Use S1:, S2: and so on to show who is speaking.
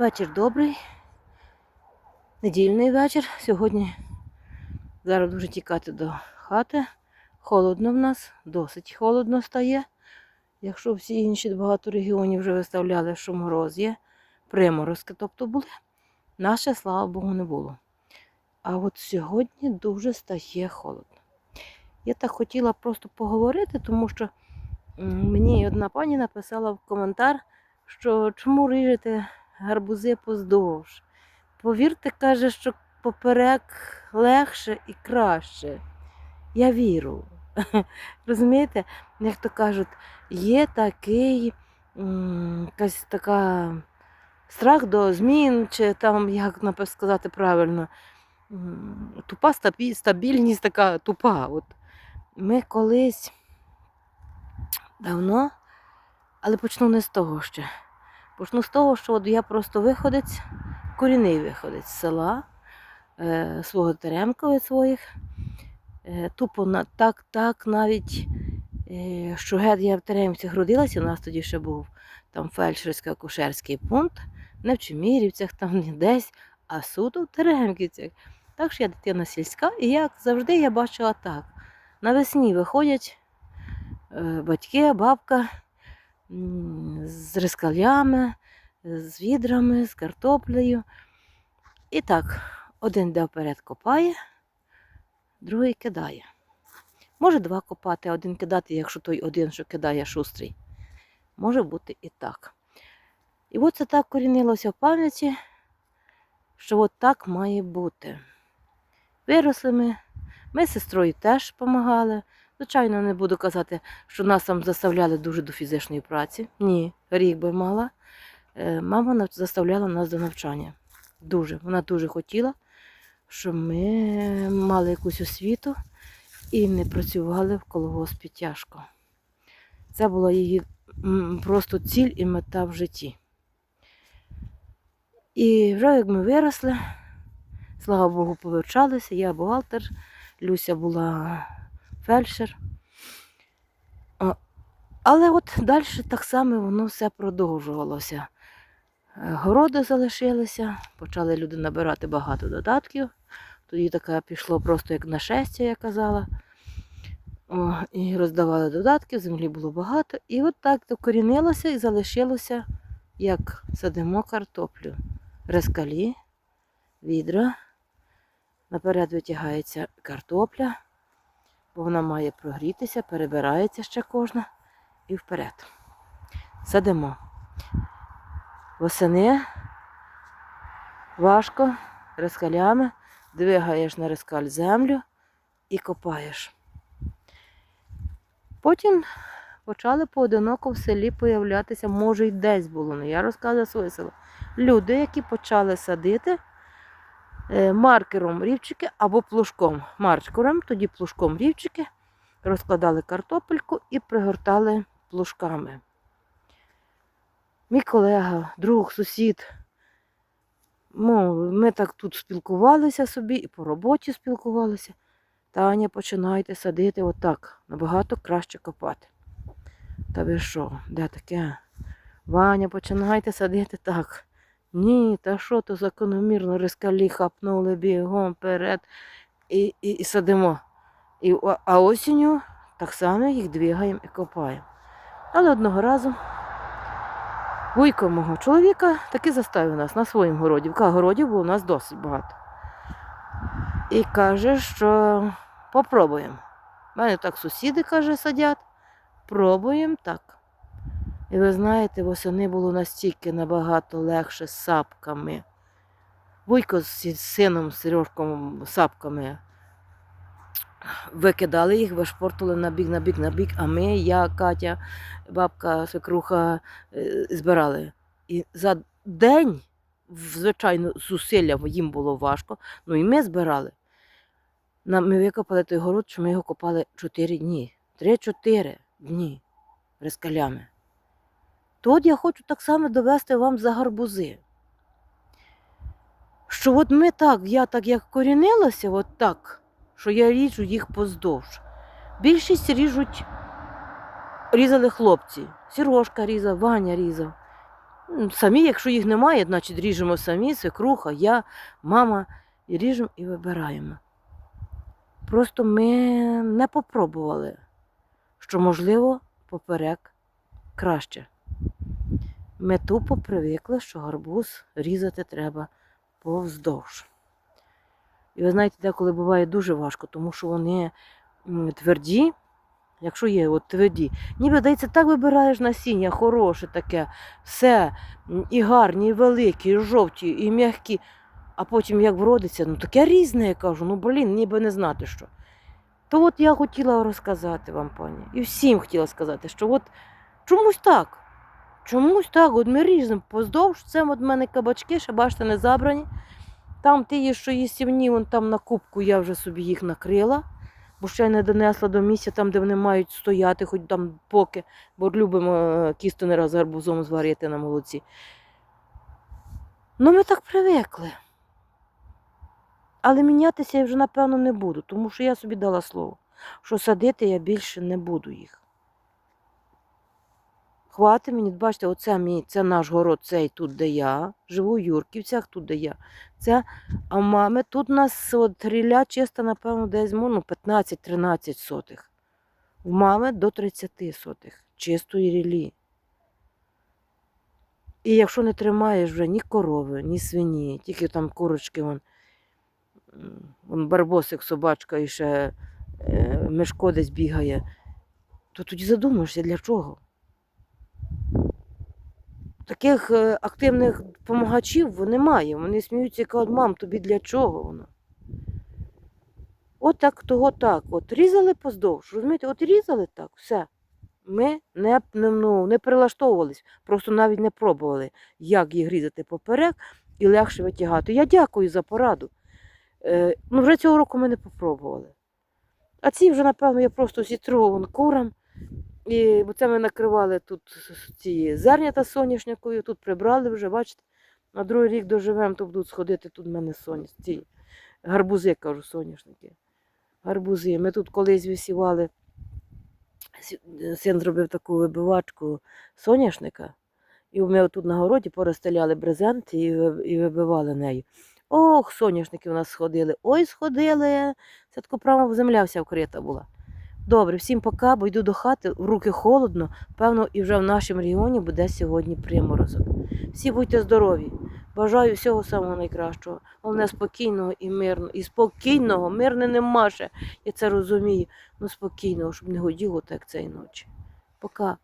S1: Вечір добрий. Недільний вечір. Сьогодні зараз дуже тікати до хати. Холодно в нас, досить холодно стає. Якщо всі інші багато регіонів вже виставляли, що мороз є, приморозки, тобто були, наше, слава Богу, не було. А от сьогодні дуже стає холодно. Я так хотіла просто поговорити, тому що мені одна пані написала в коментар, що чому ріжете гарбузи поздовж. Повірте, каже, що поперек легше і краще. Я вірю. Розумієте, як то кажуть, є такий якась така страх до змін, чи там, як напи- сказати правильно, тупа стабільність така тупа. От. Ми колись давно, але почну не з того ще. Почну з того, що от я просто виходець, корінний виходець з села, е, свого теремка своїх. Е, тупо на, так, так навіть, е, що геть я в Теремцях родилася, у нас тоді ще був там фельдшерсько-акушерський пункт, не в Чемірівцях, там не десь, а суто в Теремківцях. Так що я дитина сільська, і як завжди я бачила так. Навесні виходять е, батьки, бабка з рискалями, з відрами, з картоплею. І так, один йде вперед копає, другий кидає. Може два копати, а один кидати, якщо той один, що кидає шустрий. Може бути і так. І от це так корінилося в пам'яті, що от так має бути. Виросли ми, ми з сестрою теж допомагали. Звичайно, не буду казати, що нас там заставляли дуже до фізичної праці. Ні, рік би мала. Е, Мама заставляла нас до навчання. Дуже. Вона дуже хотіла, щоб ми мали якусь освіту і не працювали в колгоспі тяжко. Це була її просто ціль і мета в житті. І вже як ми виросли, слава Богу, повивчалися. Я бухгалтер, Люся була фельдшер. Але от далі так само воно все продовжувалося. Е, Городи залишилися, почали люди набирати багато додатків. Тоді таке пішло просто як нашестя, я казала. О, і роздавали додатки, землі було багато. І от так докорінилося і залишилося, як садимо картоплю. Рескалі, відра. Наперед витягається картопля, бо вона має прогрітися, перебирається ще кожна. І вперед. Садимо. Восени важко, рескалями, двигаєш на рескаль землю і копаєш. Потім почали поодиноко в селі появлятися, може й десь було, але я розказую своє село. Люди, які почали садити е, маркером рівчики або плужком. Маркером, тоді плужком рівчики, розкладали картопельку і пригортали плужками. Мій колега, друг, сусід. Ну, ми так тут спілкувалися собі і по роботі спілкувалися. Таня, починайте садити отак. Набагато краще копати. Та ви що, де таке? Ваня, починайте садити так. Ні, та що то закономірно рискалі хапнули бігом вперед і, і, і садимо. І, а осінню так само їх двигаємо і копаємо. Але одного разу вуйко мого чоловіка таки заставив нас на своєму городі. В городів було у нас досить багато. І каже, що попробуємо. У мене так сусіди, каже, садять. Пробуємо так. І ви знаєте, восени було настільки набагато легше з сапками. Вуйко з сином Сережком сапками викидали їх, вишпортили на бік, на бік, на бік, а ми, я, Катя, бабка, свекруха е, збирали. І за день, звичайно, зусилля їм було важко, ну і ми збирали. На- Ми викопали той город, що ми його копали 4 дні. 3-4 дні рискалями. Тут я хочу так само довести вам за гарбузи. Що от ми так, я так як корінилася, от так, що я ріжу їх поздовж. Більшість ріжуть, різали хлопці. Сірошка різав, Ваня різав. Самі, якщо їх немає, значить ріжемо самі, свекруха, я, мама, і ріжемо і вибираємо. Просто ми не попробували, що, можливо, поперек краще. Ми тупо привикли, що гарбуз різати треба повздовж. І ви знаєте, деколи буває дуже важко, тому що вони тверді, якщо є от тверді, ніби здається, так вибираєш насіння, хороше таке, все, і гарні, і великі, і жовті, і м'які. А потім як вродиться, ну таке різне, я кажу, ну блін, ніби не знати що. То от я хотіла розказати вам, пані, і всім хотіла сказати, що от чомусь так. Чомусь так, от ми різнемо поздовж, це от в мене кабачки, ще бачите, не забрані. Там ті, що їстівні, вон там на кубку я вже собі їх накрила, бо ще не донесла до місця, там, де вони мають стояти, хоч там поки, бо любимо е, кістонера з гарбузом зварити на молоці. Ну, ми так привикли. Але мінятися я вже, напевно, не буду, тому що я собі дала слово, що садити я більше не буду їх. Хватить мені, бачите, оце мій, це наш город, цей тут, де я. Живу в Юрківцях, тут, де я. Це, а в мами тут у нас от рілля чиста, напевно, десь ну, 15-13 сотих. В мами до 30 сотих чистої рілі. І якщо не тримаєш вже ні корови, ні свині, тільки там курочки, вон, вон барбосик, собачка і ще е, Мишко десь бігає, то тоді задумаєшся, для чого? Таких е, активних допомагачів немає. Вони сміються і кажуть, мам, тобі для чого воно? От так, того так. От різали поздовж, розумієте, от різали так, все. Ми не, ну, не прилаштовувались, просто навіть не пробували, як їх різати поперек і легше витягати. Я дякую за пораду. Е, ну, вже цього року ми не попробували. А ці вже, напевно, я просто зітру курам. І бо це ми накривали тут ці зернята соняшникові, тут прибрали вже, бачите, на другий рік доживемо, то будуть сходити тут в мене соня, ці гарбузи, кажу, соняшники. Гарбузи. Ми тут колись висівали, син зробив таку вибивачку соняшника, і ми тут на городі порозстеляли брезент і, і вибивали нею. Ох, соняшники у нас сходили. Ой, сходили. Це тако прямо земля вся вкрита була. Добре, всім пока, бо йду до хати, в руки холодно. Певно, і вже в нашому регіоні буде сьогодні приморозок. Всі будьте здорові. Бажаю всього самого найкращого. Головне спокійного і мирного. І спокійного, мирне нема ще. Я це розумію. Ну спокійного, щоб не годіло так цієї ночі. Пока.